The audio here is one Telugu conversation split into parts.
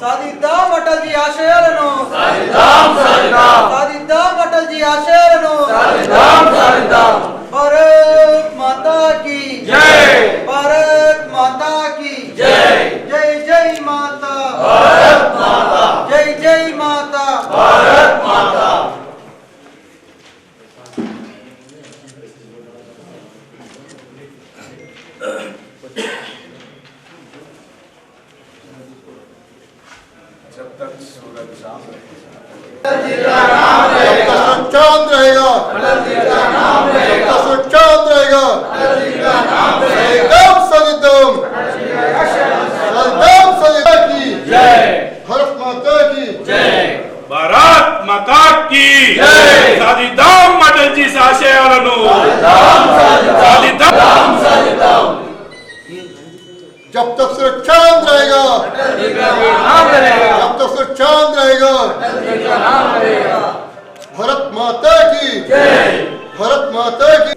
సాధిద్దాం అటల్ జీ ఆశయాలను. సాధిద్దాం అటల్ జీ ఆశయాలను. భారత్ మాతా కి. జై. భారత్ మాతా కి. జై. జై జై మాతా. భారత్ మాతా. జై జై మాతా. భారత్ మాతా. Uh... మాతా की సాధిద్దాం అటల్ జీ ఆశయాలను సాధిద్దాం जब तक सिर्फ चांद रहेगा जब तक सिर्फ चांद रहेगा भारत माता की भारत माता की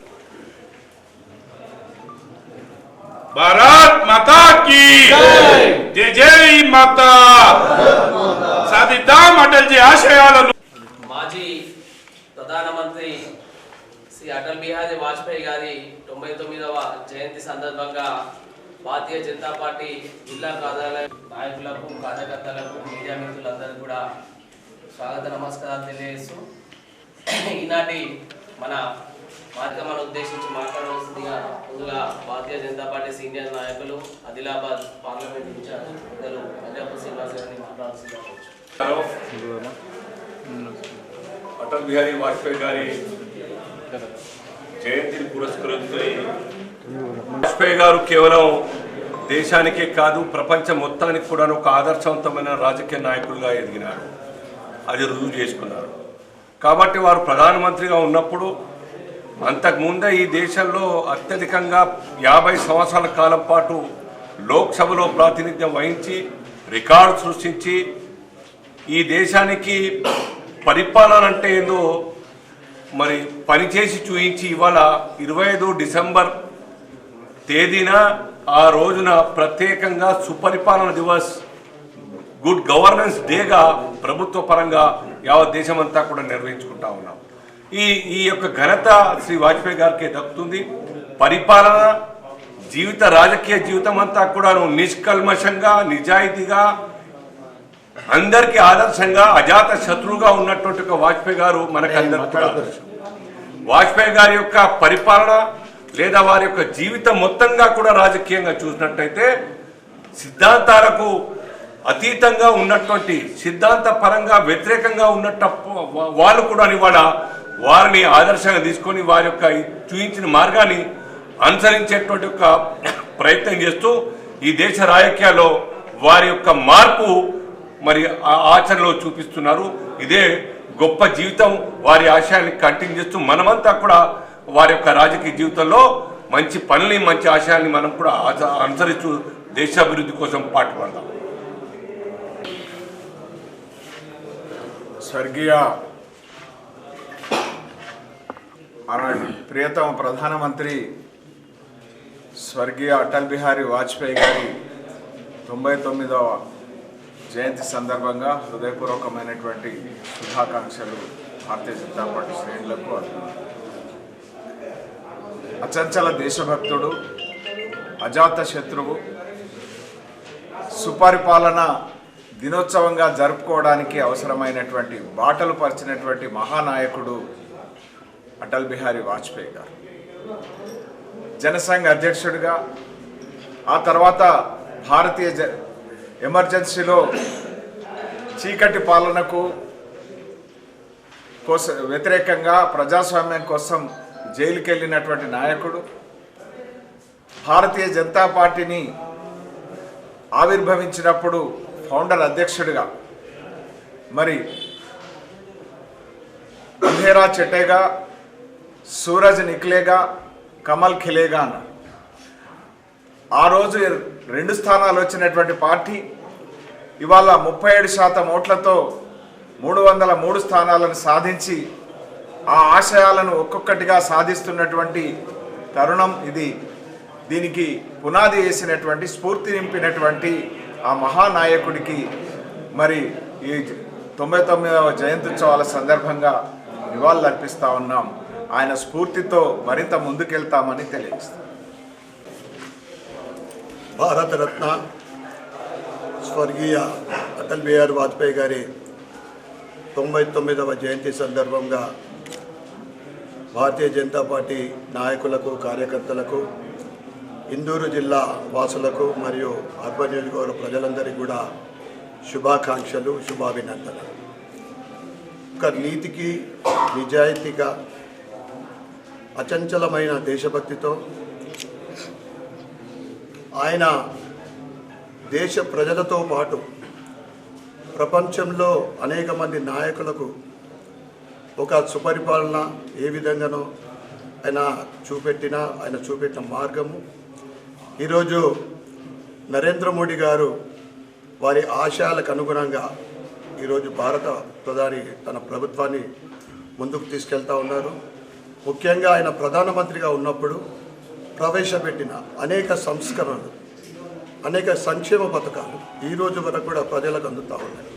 భారత్ మాతా की జై జై మాతా సాధిద్దాం అటల్ జీ ఆశయాలను జయంతి సందర్భంగా భారతీయ జనతా పార్టీ జిల్లా కార్యాలయ నాయకులకు కార్యకర్తలకు మీడియా మిత్రులందరూ కూడా స్వాగత నమస్కారాలు తెలియజేస్తూ ఈనాటి మన కార్యక్రమాన్ని ఉద్దేశించి మాట్లాడవలసిందిగా ముందుగా భారతీయ జనతా పార్టీ సీనియర్ నాయకులు ఆదిలాబాద్ పార్లమెంట్ ఇన్ఛార్జ్ పెద్దలు మల్యాపు శ్రీనివాస్ గారిని మాట్లాడాల్సిందిగా అటల్ బిహారీ వాజ్పేయి గారి జయంతిని పురస్కరించుకుని వాజ్పేయి గారు కేవలం దేశానికే కాదు ప్రపంచం మొత్తానికి కూడా ఒక ఆదర్శవంతమైన రాజకీయ నాయకులుగా ఎదిగినారు. అది రుజువు చేసుకున్నారు. కాబట్టి వారు ప్రధానమంత్రిగా ఉన్నప్పుడు అంతకుముందే ఈ దేశంలో అత్యధికంగా యాభై సంవత్సరాల కాలం పాటు లోక్సభలో ప్రాతినిధ్యం వహించి రికార్డు సృష్టించి ఈ దేశానికి పరిపాలన అంటే ఏందో మరి పనిచేసి చూయించి ఇవాళ ఇరవై ఐదు డిసెంబర్ తేదీన ఆ రోజున ప్రత్యేకంగా సుపరిపాలన దివస్ గుడ్ గవర్నెన్స్ డేగా ప్రభుత్వ పరంగా యావత్ దేశమంతా కూడా నిర్వహించుకుంటా ఉన్నాం. ఈ ఈ యొక్క ఘనత శ్రీ వాజ్పేయి గారికి దక్కుతుంది. పరిపాలన జీవిత రాజకీయ జీవితం అంతా కూడా నిష్కల్మషంగా నిజాయితీగా అందరికీ ఆదర్శంగా అజాత శత్రువుగా ఉన్నటువంటి ఒక వాజ్పేయి గారు మనకందరికీ ఆదర్శం. వాజ్పేయి గారి యొక్క పరిపాలన లేదా వారి యొక్క జీవితం మొత్తంగా కూడా రాజకీయంగా చూసినట్టయితే సిద్ధాంతాలకు అతీతంగా ఉన్నటువంటి సిద్ధాంత పరంగా వ్యతిరేకంగా ఉన్నట్టు వాళ్ళు కూడా ఇవాళ వారిని ఆదర్శంగా తీసుకొని వారి యొక్క చూయించిన చూపించిన మార్గాన్ని అనుసరించేటువంటి యొక్క ప్రయత్నం చేస్తూ ఈ దేశ రాజకీయాల్లో వారి యొక్క మార్పు మరి ఆచరణలో చూపిస్తున్నారు. ఇదే గొప్ప జీవితం. వారి ఆశయాన్ని కంటిన్యూ చేస్తూ మనమంతా కూడా వారి యొక్క రాజకీయ జీవితంలో మంచి పనుల్ని మంచి ఆశయాల్ని మనం కూడా అనుసరిస్తూ దేశాభివృద్ధి కోసం పాటుపడదాం. స్వర్గీయ మన ప్రియతమ ప్రధానమంత్రి స్వర్గీయ అటల్ బిహారీ వాజ్పేయి గారి తొంభై తొమ్మిదవ జయంతి సందర్భంగా హృదయపూర్వకమైనటువంటి శుభాకాంక్షలు భారతీయ జనతా పార్టీ శ్రేణులకు అచంచల దేశభక్తుడు అజాత శత్రువు సుపరిపాలన దినోత్సవంగా జరుపుకోవడానికి అవసరమైనటువంటి బాటలు పరిచినటువంటి మహానాయకుడు అటల్ బిహారీ వాజ్పేయి గారు. జనసంఘ అధ్యక్షుడిగా ఆ తర్వాత భారతీయ జ ఎమర్జెన్సీలో చీకటి పాలనకు కోసం వ్యతిరేకంగా ప్రజాస్వామ్యం కోసం జైలుకి వెళ్ళినటువంటి నాయకుడు భారతీయ జనతా పార్టీని ఆవిర్భవించినప్పుడు ఫౌండర్ అధ్యక్షుడిగా మరి అంధేరా చెట్టేగా సూరజ్ నిక్లేగా కమల్ ఖిలేగా అన్నారు ఆ రోజు రెండు స్థానాలు వచ్చినటువంటి పార్టీ ఇవాళ ముప్పై ఏడు శాతం ఓట్లతో మూడు వందల మూడు స్థానాలను సాధించి ఆ ఆశయాలను ఒక్కొక్కటిగా సాధిస్తున్నటువంటి తరుణం ఇది. దీనికి పునాది వేసినటువంటి స్ఫూర్తి నింపినటువంటి ఆ మహానాయకుడికి మరి ఈ తొంభై తొమ్మిదవ జయంత్యుత్సవాల సందర్భంగా నివాళులర్పిస్తూ ఉన్నాం. ఆయన స్ఫూర్తితో మరింత ముందుకెళ్తామని తెలియజేస్తాం భారతరత్న స్వర్గీయ అటల్ బిహారీ వాజ్పేయి గారి తొంభై తొమ్మిదవ జయంతి సందర్భంగా భారతీయ జనతా పార్టీ నాయకులకు కార్యకర్తలకు ఇందూరు జిల్లా వాసులకు మరియు అర్బన్ నియోజకవర్గ ప్రజలందరికీ కూడా శుభాకాంక్షలు శుభాభినందనలు. ఒక నీతికి నిజాయితీగా అచంచలమైన దేశభక్తితో ఆయన దేశ ప్రజలతో పాటు ప్రపంచంలో అనేక మంది నాయకులకు ఒక సుపరిపాలన ఏ విధంగానో ఆయన చూపెట్టిన ఆయన చూపెట్టిన మార్గము. ఈరోజు నరేంద్ర మోడీ గారు వారి ఆశయాలకు అనుగుణంగా ఈరోజు భారత ప్రధాని తన ప్రభుత్వాన్ని ముందుకు తీసుకెళ్తా ఉన్నారు. ముఖ్యంగా ఆయన ప్రధానమంత్రిగా ఉన్నప్పుడు ప్రవేశపెట్టిన అనేక సంస్కరణలు అనేక సంక్షేమ పథకాలు ఈరోజు వరకు కూడా ప్రజలకు అందుతూ ఉన్నాయి.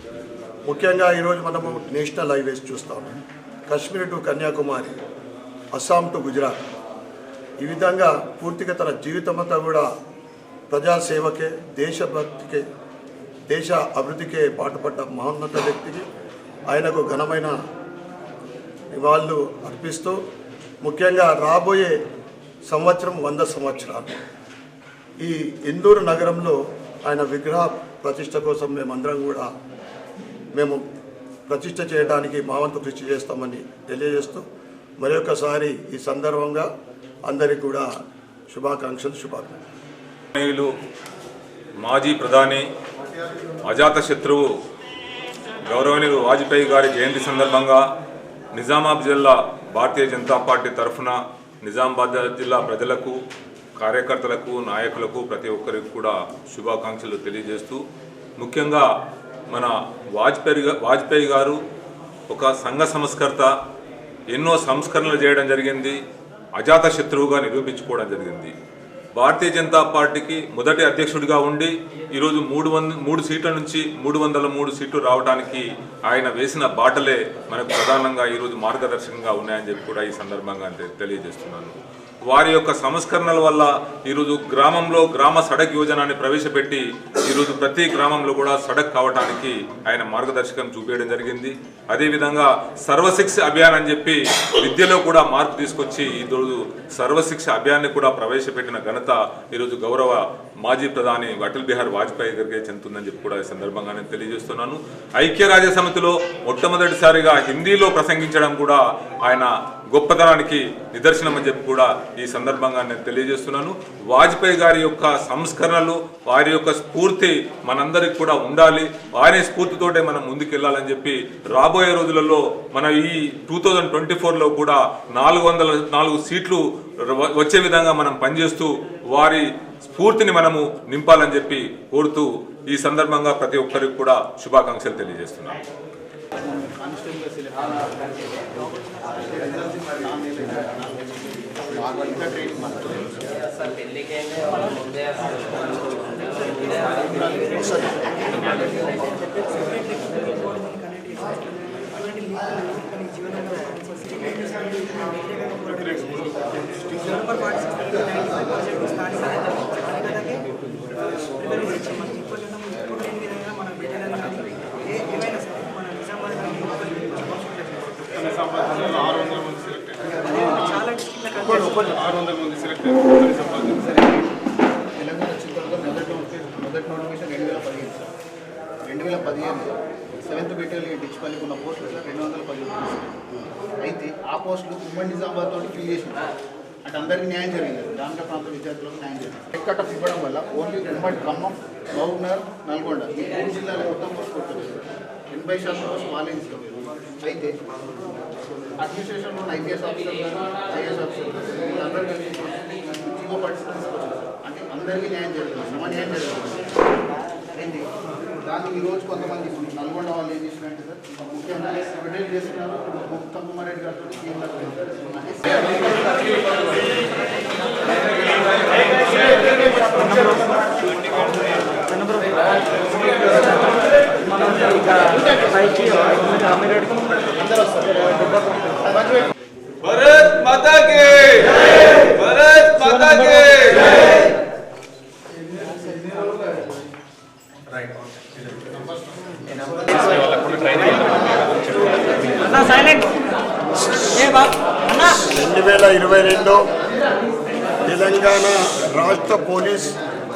ముఖ్యంగా ఈరోజు మనము నేషనల్ హైవేస్ చూస్తూ ఉన్నాం. Kashmir to Kanyakumari Assam to Gujarat. ఈ విధంగా పూర్తిగా తన జీవితం అంతా కూడా ప్రజాసేవకే దేశభక్తికే దేశ అభివృద్ధికే పాటుపడ్డ మహోన్నత వ్యక్తికి ఆయనకు ఘనమైన నివాళులు అర్పిస్తూ ముఖ్యంగా రాబోయే సంవత్సరం వంద సంవత్సరాలు. ఈ ఇందూరు నగరంలో ఆయన విగ్రహ ప్రతిష్ట కోసం మేమందరం కూడా మేము ప్రతిష్ట చేయడానికి మా వంతు కృషి చేస్తామని తెలియజేస్తూ మరొకసారి ఈ సందర్భంగా అందరికీ కూడా శుభాకాంక్షలు శుభాకాంక్షలు మాజీ ప్రధాని అజాత శత్రువు గౌరవనీయులు వాజ్పేయి గారి జయంతి సందర్భంగా నిజామాబాద్ జిల్లా భారతీయ జనతా పార్టీ తరఫున నిజామాబాద్ జిల్లా ప్రజలకు కార్యకర్తలకు నాయకులకు ప్రతి ఒక్కరికి కూడా శుభాకాంక్షలు తెలియజేస్తూ ముఖ్యంగా మన వాజ్పేయి వాజ్పేయి గారు ఒక సంఘ సంస్కర్త ఎన్నో సంస్కరణలు చేయడం జరిగింది అజాత శత్రువుగా నిరూపించుకోవడం జరిగింది. భారతీయ జనతా పార్టీకి మొదటి అధ్యక్షుడిగా ఉండి ఈరోజు మూడు వంద మూడు సీట్ల నుంచి మూడు వందల మూడు సీట్లు రావడానికి ఆయన వేసిన బాటలే మనకు ప్రధానంగా ఈరోజు మార్గదర్శకంగా ఉన్నాయని చెప్పి కూడా ఈ సందర్భంగా తెలియజేస్తున్నాను. వారి యొక్క సంస్కరణల వల్ల ఈరోజు గ్రామంలో గ్రామ సడక్ యోజనాన్ని ప్రవేశపెట్టి ఈరోజు ప్రతి గ్రామంలో కూడా సడక్ కావడానికి ఆయన మార్గదర్శకం చూపించడం జరిగింది. అదేవిధంగా సర్వశిక్ష అభియాన్ అని చెప్పి విద్యలో కూడా మార్పు తీసుకొచ్చి ఈరోజు సర్వశిక్ష అభియాన్ని కూడా ప్రవేశపెట్టిన ఘనత ఈరోజు గౌరవ మాజీ ప్రధాని అటల్ బిహార్ వాజ్పేయి గారికి చెందుతుందని చెప్పి కూడా ఈ సందర్భంగా నేను తెలియజేస్తున్నాను. ఐక్యరాజ్య సమితిలో మొట్టమొదటిసారిగా హిందీలో ప్రసంగించడం కూడా ఆయన గొప్పతనానికి నిదర్శనం అని చెప్పి కూడా ఈ సందర్భంగా నేను తెలియజేస్తున్నాను. వాజ్పేయి గారి యొక్క సంస్కరణలు వారి యొక్క స్ఫూర్తి మనందరికి కూడా ఉండాలి. వారి స్ఫూర్తితోటే మనం ముందుకెళ్ళాలని చెప్పి రాబోయే రోజులలో మన ఈ టూ థౌజండ్ ట్వంటీ ఫోర్లో కూడా నాలుగు వందల నాలుగు సీట్లు వచ్చే విధంగా మనం పనిచేస్తూ వారి స్ఫూర్తిని మనము నింపాలని చెప్పి కోరుతూ ఈ సందర్భంగా ప్రతి ఒక్కరికి కూడా శుభాకాంక్షలు తెలియజేస్తున్నాం. తెలియజేస్తున్నాను సార్ పెళ్ళికి ముందే తెలంగాణ చిత్రంలో మొదటి మొదటి నోటిఫికేషన్ రెండు వేల పదిహేను సార్ రెండు వేల పదిహేను సెవెంత్ బెటాలియన్ డిచ్పల్లికి ఉన్న పోస్టులు సార్ రెండు వందల పదిహేను అయితే ఆ పోస్టులు ఉమ్మడి నిజామాబాద్ తోటి ఫిల్ చేసిన అంటే అందరికీ న్యాయం జరిగింది. గ్రామీణ ప్రాంత విద్యార్థులకు న్యాయం జరిగింది. టెక్ ఇవ్వడం వల్ల ఓన్లీ ఉమ్మడి ఖమ్మం మహబూబ్నగర్ నల్గొండ ఈ మూడు జిల్లాల మొత్తం పోస్ట్ ఎనభై శాతం పోస్ట్ వాళ్ళే అయితే అడ్మినిస్ట్రేషన్లో ఐపీఎస్ ఆఫీసర్ కానీ ఐఏఎస్ ఆఫీసర్ కానీ వీళ్ళందరూ కలిసి జీవో పార్టిసిపెంట్స్ అంటే అందరికీ న్యాయం జరుగుతుంది సమ న్యాయం జరుగుతుంది అయింది దాన్ని ఈరోజు కొంతమంది ఇప్పుడు నల్గొండ వాళ్ళు ఏం చేసినారంటే సార్ ముఖ్యంగా రిటైల్ చేస్తున్నారు ఇప్పుడు ఉత్తమ్ కుమార్ రెడ్డి గారు సీఎం గారు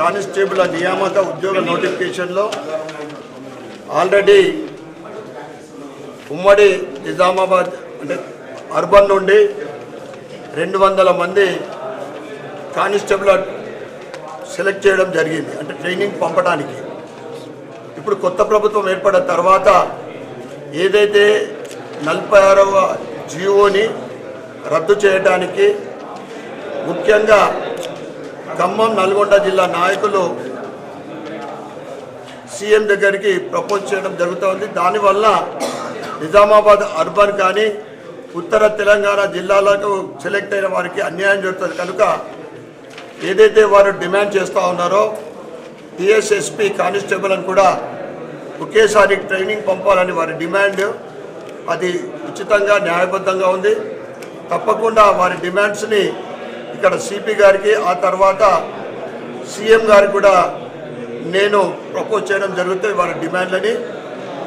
కానిస్టేబుల్ నియామక ఉద్యోగ నోటిఫికేషన్లో ఆల్రెడీ ఉమ్మడి నిజామాబాద్ అంటే అర్బన్ నుండి రెండు వందల మంది కానిస్టేబుల్ సెలెక్ట్ చేయడం జరిగింది అంటే ట్రైనింగ్ పంపడానికి. ఇప్పుడు కొత్త ప్రభుత్వం ఏర్పడిన తర్వాత ఏదైతే నలభై ఆరవ జియోని రద్దు చేయడానికి ముఖ్యంగా ఖమ్మం నల్గొండ జిల్లా నాయకులు సీఎం దగ్గరికి ప్రపోజ్ చేయడం జరుగుతోంది. దానివల్ల నిజామాబాద్ అర్బన్ కానీ ఉత్తర తెలంగాణ జిల్లాలకు సెలెక్ట్ అయిన వారికి అన్యాయం జరుగుతుంది. కనుక ఏదైతే వారు డిమాండ్ చేస్తూ ఉన్నారో టిఎస్ఎస్పి కానిస్టేబుల్ అని కూడా ఒకేసారి ట్రైనింగ్ పంపాలని వారి డిమాండ్. అది ఉచితంగా న్యాయబద్ధంగా ఉంది. తప్పకుండా వారి డిమాండ్స్ని ఇక్కడ సిపి గారికి ఆ తర్వాత సీఎం గారికి కూడా నేను ప్రపోజ్ చేయడం జరుగుతుంది వారి డిమాండ్లని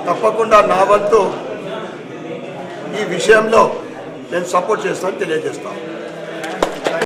తప్పకుండా నా వంతు ఈ విషయంలో నేను సపోర్ట్ చేస్తానని తెలియజేస్తాను.